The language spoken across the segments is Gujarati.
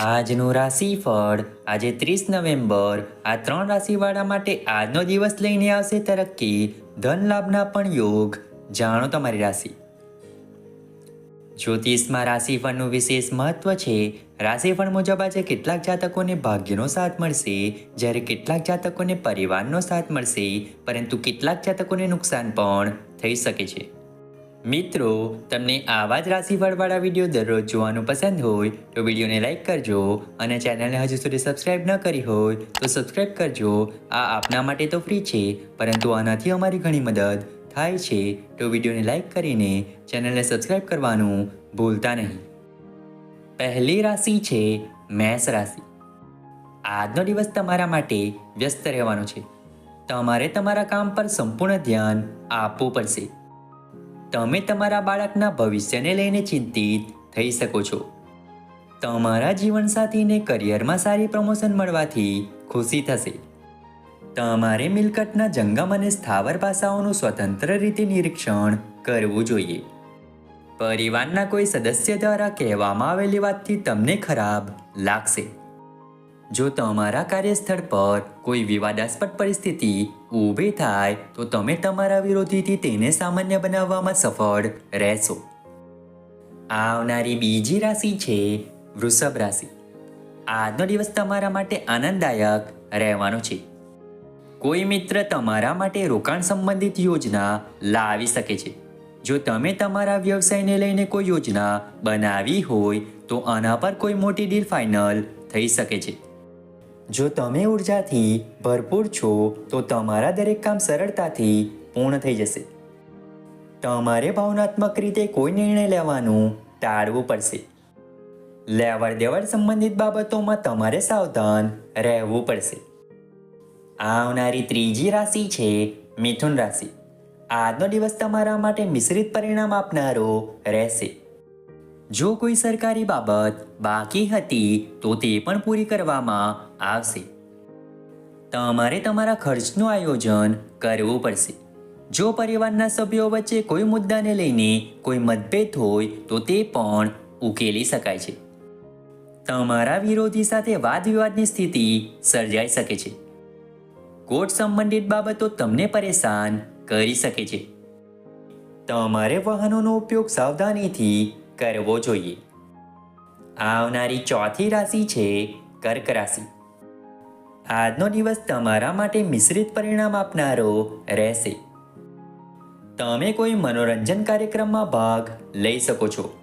આજનું રાશિફળ, આજે ત્રીસ નવેમ્બર, આ ત્રણ રાશિવાળા માટે આજનો દિવસ લઈને આવશે તરક્કી, ધન લાભના પણ યોગ. જાણો તમારી રાશિ. જ્યોતિષમાં રાશિફળનું વિશેષ મહત્વ છે, રાશિફળ મુજબ આજે કેટલાક જાતકોને ભાગ્યનો સાથ મળશે, જ્યારે કેટલાક જાતકોને પરિવારનો સાથ મળશે, પરંતુ કેટલાક જાતકોને નુકસાન પણ થઈ શકે છે. મિત્રો, તમને આવા જ રાશિફળવાળા વીડિયો દરરોજ જોવાનું પસંદ હોય તો વિડીયોને લાઈક કરજો અને ચેનલને હજુ સુધી સબસ્ક્રાઇબ ન કરી હોય તો સબસ્ક્રાઇબ કરજો. આ આપના માટે તો ફ્રી છે, પરંતુ આનાથી અમારી ઘણી મદદ થાય છે. તો વિડીયોને લાઈક કરીને ચેનલને સબસ્ક્રાઇબ કરવાનું ભૂલતા નહીં. પહેલી રાશિ છે મેષ રાશિ. આજનો દિવસ તમારા માટે વ્યસ્ત રહેવાનો છે. તમારે તમારા કામ પર સંપૂર્ણ ધ્યાન આપવું પડશે. તમે તમારા બાળકના ભવિષ્યને લઈને ચિંતિત થઈ શકો છો. તમારા જીવનસાથીને કરિયરમાં સારી પ્રમોશન મળવાથી ખુશી થશે. તમારે મિલકતના જંગમ અને સ્થાવર પાસાઓનું સ્વતંત્ર રીતે નિરીક્ષણ કરવું જોઈએ. પરિવારના કોઈ સદસ્ય દ્વારા કહેવામાં આવેલી વાતથી તમને ખરાબ લાગશે. જો તમારા કાર્યસ્થળ પર કોઈ વિવાદાસ્પદ પરિસ્થિતિ ઊભી થાય, તો તમે તમારા વિરોધીથી તેને સામાન્ય બનાવવામાં સફળ રહેશો. આવનારી બીજી રાશિ છે વૃષભ રાશિ. આજનો દિવસ તમારા માટે આનંદદાયક રહેવાનો છે. કોઈ મિત્ર તમારા માટે રોકાણ સંબંધિત યોજના લાવી શકે છે. જો તમે તમારા વ્યવસાયને લઈને કોઈ યોજના બનાવી હોય, તો આના પર કોઈ મોટી ડીલ ફાઇનલ થઈ શકે છે. જો તમે ઉર્જાથી ભરપૂર છો, તો તમારા દરેક કામ સરળતાથી પૂર્ણ થઈ જશે. તમારે ભાવનાત્મક રીતે કોઈ નિર્ણય લેવાનું ટાળવું પડશે. લેવડ દેવડ સંબંધિત બાબતોમાં તમારે સાવધાન રહેવું પડશે. આવનારી ત્રીજી રાશિ છે મિથુન રાશિ. આજનો દિવસ તમારા માટે મિશ્રિત પરિણામ આપનારો રહેશે. જો કોઈ સરકારી બાબત બાકી હતી, તો તે પણ પૂરી કરવામાં આવશે. તમારે તમારા ખર્ચનું આયોજન કરવું પડશે. જો પરિવારના સભ્યો વચ્ચે કોઈ મુદ્દાને લઈને કોઈ મતભેદ હોય, તો તે પણ ઉકેલી શકાય છે. તમારા વિરોધી સાથે વાદ વિવાદની સ્થિતિ સર્જાઈ શકે છે. કોર્ટ સંબંધિત બાબતો તમને પરેશાન કરી શકે છે. તમારે વાહનોનો ઉપયોગ સાવધાનીથી કરવો જોઈએ. આવનારી ચોથી રાશિ છે કર્ક રાશિ. આજનો દિવસ તમારા માટે મિશ્રિત પરિણામ આપનારો રહેશે. તમે કોઈ મનોરંજન કાર્યક્રમમાં ભાગ લઈ શકો છો.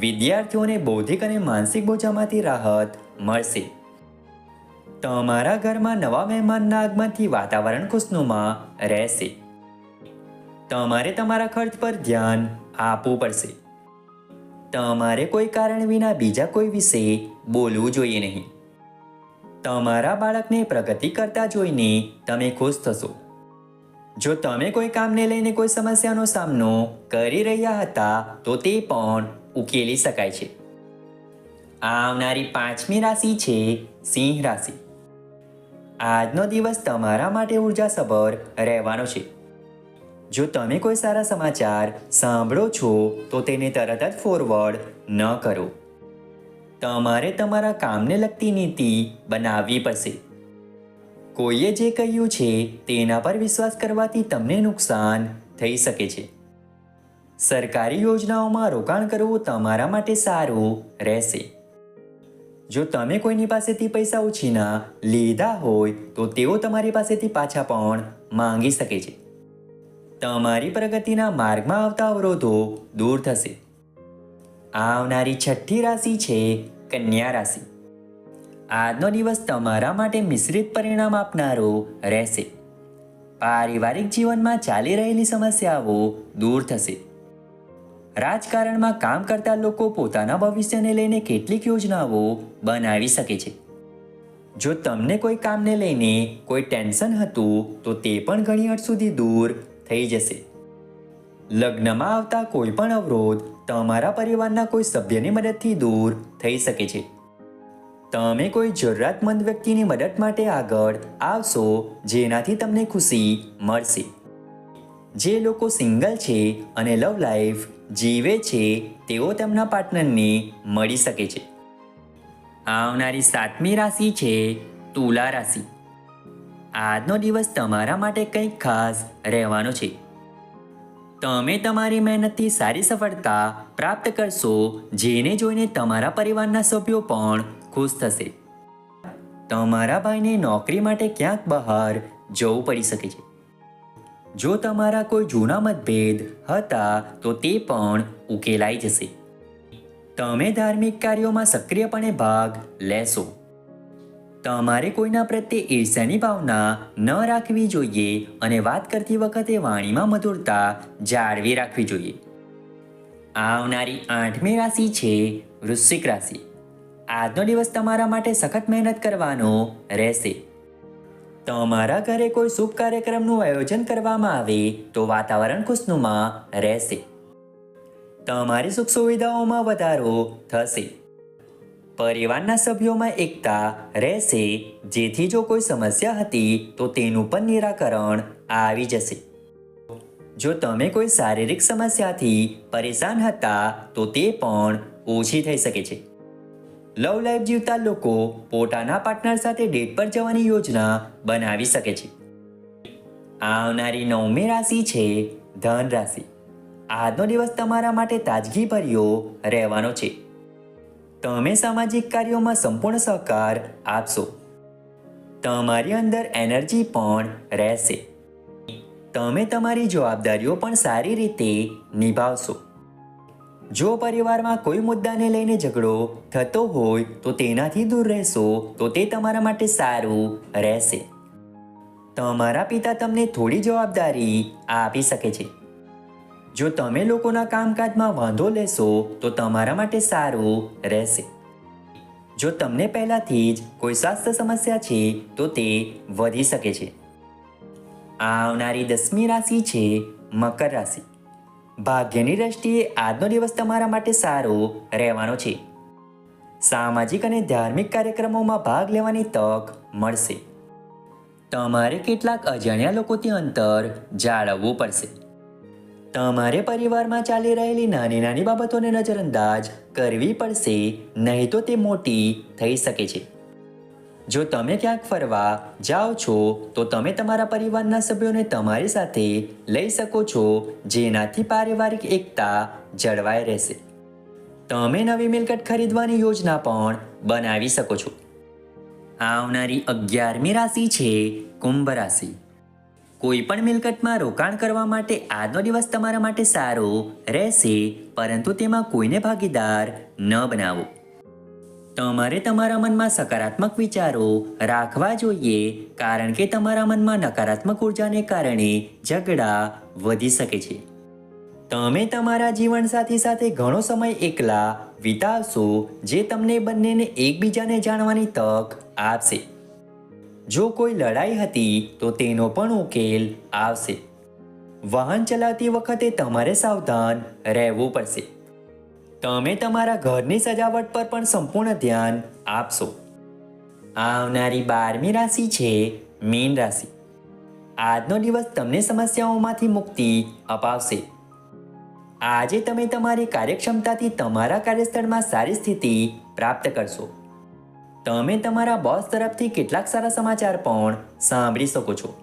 વિદ્યાર્થીઓને બૌદ્ધિક અને માનસિક બોજામાંથી રાહત મળશે. તમારા ઘરમાં નવા મહેમાનના આગમનથી વાતાવરણ ખુશનુમા રહેશે. તમારે તમારા ખર્ચ પર ધ્યાન આપવું પડશે. તમારે કોઈ કારણ વિના બીજા કોઈ વિશે બોલવું જોઈએ નહીં. તમારા બાળકને પ્રગતિ કરતા જોઈને તમે ખુશ થશો. જો તમે કોઈ કામને લઈને કોઈ સમસ્યાનો સામનો કરી રહ્યા હતા, તો તે પણ ઉકેલી શકાય છે. આવનારી પાંચમી રાશિ છે સિંહ રાશિ. આજનો દિવસ તમારા માટે ઉર્જાસભર રહેવાનો છે. જો તમે કોઈ સારા સમાચાર સાંભળો છો, તો તેને તરત જ ફોરવર્ડ ન કરો. તમારે તમારા કામને લગતી નીતિ બનાવવી પડશે. કોઈએ જે કહ્યું છે, તેના પર વિશ્વાસ કરવાથી તમને નુકસાન થઈ શકે છે. સરકારી યોજનાઓમાં રોકાણ કરવું તમારા માટે સારું રહેશે. જો તમે કોઈની પાસેથી પૈસા ઉછીના લીધા હોય, તો તેઓ તમારી પાસેથી પાછા પણ માંગી શકે છે. તમારી પ્રગતિના માર્ગમાં આવતા અવરોધો દૂર થશે. આવનારી છઠ્ઠી રાશિ છે કન્યા રાશિ. આજનો દિવસ તમારા માટે મિશ્રિત પરિણામ આપનારો રહેશે. પારિવારિક જીવનમાં ચાલી રહેલી સમસ્યાઓ દૂર થશે. રાજકારણમાં કામ કરતા લોકો પોતાના ભવિષ્યને લઈને કેટલીક યોજનાઓ બનાવી શકે છે. જો તમને કોઈ કામને લઈને કોઈ ટેન્શન હતું તો તે પણ ઘણી હદ સુધી દૂર થઈ જશે. લગ્નમાં આવતા કોઈ પણ અવરોધ તમારા પરિવારના કોઈ સભ્યની મદદથી દૂર થઈ શકે છે. તમે કોઈ જરૂરિયાતમંદ વ્યક્તિની મદદ માટે આગળ આવશો જેનાથી તમને ખુશી મળશે. જે લોકો સિંગલ છે અને લવ લાઈફ જીવે છે તેઓ તેમના પાર્ટનરને મળી શકે છે. આવનારી સાતમી રાશિ છે તુલા રાશિ. આજનો દિવસ તમારા માટે કંઈક ખાસ રહેવાનો છે. તમે તમારી મહેનતથી સારી સફળતા પ્રાપ્ત કરશો, જેને જોઈને તમારા પરિવારના સભ્યો પણ ખુશ થશે. તમારા ભાઈને નોકરી માટે ક્યાંક બહાર જવું પડી શકે છે. જો તમારા કોઈ જૂના મતભેદ હતા, તો તે પણ ઉકેલાઈ જશે. તમે ધાર્મિક કાર્યોમાં સક્રિયપણે ભાગ લેશો. તમારે કોઈના પ્રત્યે ઈર્ષાની ભાવના ન રાખવી જોઈએ અને વાત કરતી વખતે વાણીમાં મધુરતા જાળવી રાખવી જોઈએ. આવનારી આઠમી રાશિ છે વૃશ્ચિક રાશિ. આજનો દિવસ તમારા માટે સખત મહેનત કરવાનો રહેશે. તમારા ઘરે કોઈ શુભ કાર્યક્રમનું આયોજન કરવામાં આવે તો વાતાવરણ ખુશનુમા રહેશે. તમારી સુખ સુવિધાઓમાં વધારો થશે. પરિવારના સભ્યોમાં એકતા રહેશે. જેથી જો કોઈ સમસ્યા હતી, તો તેનું પણ નિરાકરણ આવી જશે. જો તમે કોઈ શારીરિક સમસ્યાથી પરેશાન હતા, તો તે પણ ઓછી થઈ શકે છે. લવ લાઈફ જીવતા લોકો પોતાના પાર્ટનર સાથે ડેટ પર જવાની યોજના બનાવી શકે છે. આવનારી નવમી રાશિ છે ધન રાશિ આજનો દિવસ તમારા માટે તાજગી ભર્યો રહેવાનો છે. તમે સામાજિક કાર્યોમાં સંપૂર્ણ સહકાર આપશો. તમારી અંદર એનર્જી પણ રહેશે. તમે તમારી જવાબદારીઓ પણ સારી રીતે નિભાવશો. જો પરિવારમાં કોઈ મુદ્દાને લઈને ઝઘડો થતો હોય, તો તેનાથી દૂર રહેશો, તો તે તમારા માટે સારું રહેશે. તમારા પિતા તમને થોડી જવાબદારી આપી શકે છે. જો તમે લોકોના કામકાજમાં વાંધો લેશો, તો તમારા માટે સારું રહેશે. જો તમને પહેલાથી જ કોઈ સ્વાસ્થ્ય સમસ્યા છે, તો તે વધી શકે છે. આવનારી દસમી રાશિ છે મકર રાશિ. ભાગ્યની દ્રષ્ટિએ આજનો દિવસ તમારા માટે સારો રહેવાનો છે. સામાજિક અને ધાર્મિક કાર્યક્રમોમાં ભાગ લેવાની તક મળશે. તમારે કેટલાક અજાણ્યા લોકોથી અંતર જાળવવું પડશે. તમારે પરિવારમાં ચાલી રહેલી નાની નાની બાબતોને નજરઅંદાજ કરવી પડશે, નહીં તો તે મોટી થઈ શકે છે. જો તમે ક્યાંક ફરવા જાઓ છો, તો તમે તમારા પરિવારના સભ્યોને તમારી સાથે લઈ શકો છો, જેનાથી પારિવારિક એકતા જળવાઈ રહેશે. તમે નવી મિલકત ખરીદવાની યોજના પણ બનાવી શકો છો. આવનારી અગિયારમી રાશિ છે કુંભ રાશિ. કોઈ પણ મિલકતમાં રોકાણ કરવા માટે આજનો દિવસ તમારા માટે સારો રહેશે, પરંતુ તેમાં કોઈને ભાગીદાર ન બનાવો. તમારે તમારા મનમાં સકારાત્મક વિચારો રાખવા જોઈએ, કારણ કે તમારા મનમાં નકારાત્મક ઉર્જાને કારણે ઝઘડા વધી શકે છે. તમે તમારા જીવનસાથી સાથે ઘણો સમય એકલા વિતાવશો, જે તમને બંનેને એકબીજાને જાણવાની તક આપશે. જો કોઈ લડાઈ હતી, તો તેનો પણ ઉકેલ આવશે. વાહન ચલાવતી વખતે તમારે સાવધાન રહેવું પડશે. તમે તમારા ઘરની સજાવટ પર પણ સંપૂર્ણ ધ્યાન આપશો. આવનારી બારમી રાશિ છે મીન રાશિ. આજનો દિવસ તમને સમસ્યાઓમાંથી મુક્તિ અપાવશે. આજે તમે તમારી કાર્યક્ષમતાથી તમારા કાર્યસ્થળમાં સારી સ્થિતિ પ્રાપ્ત કરશો. તમે તમારા બોસ તરફથી કેટલાક સારા સમાચાર પણ સાંભળી શકો છો.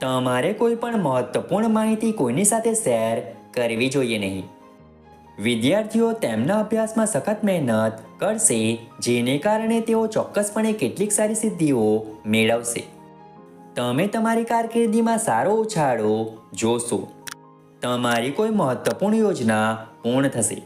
તમારે કોઈ પણ મહત્વપૂર્ણ માહિતી કોઈની સાથે શેર કરવી જોઈએ નહીં. વિદ્યાર્થીઓ તેમના અભ્યાસમાં સખત મહેનત કરશે, જેને કારણે તેઓ ચોક્કસપણે કેટલીક સારી સિદ્ધિઓ મેળવશે. તમે તમારી કારકિર્દીમાં સારો ઉછાળો જોશો. તમારી કોઈ મહત્વપૂર્ણ યોજના પૂર્ણ થશે.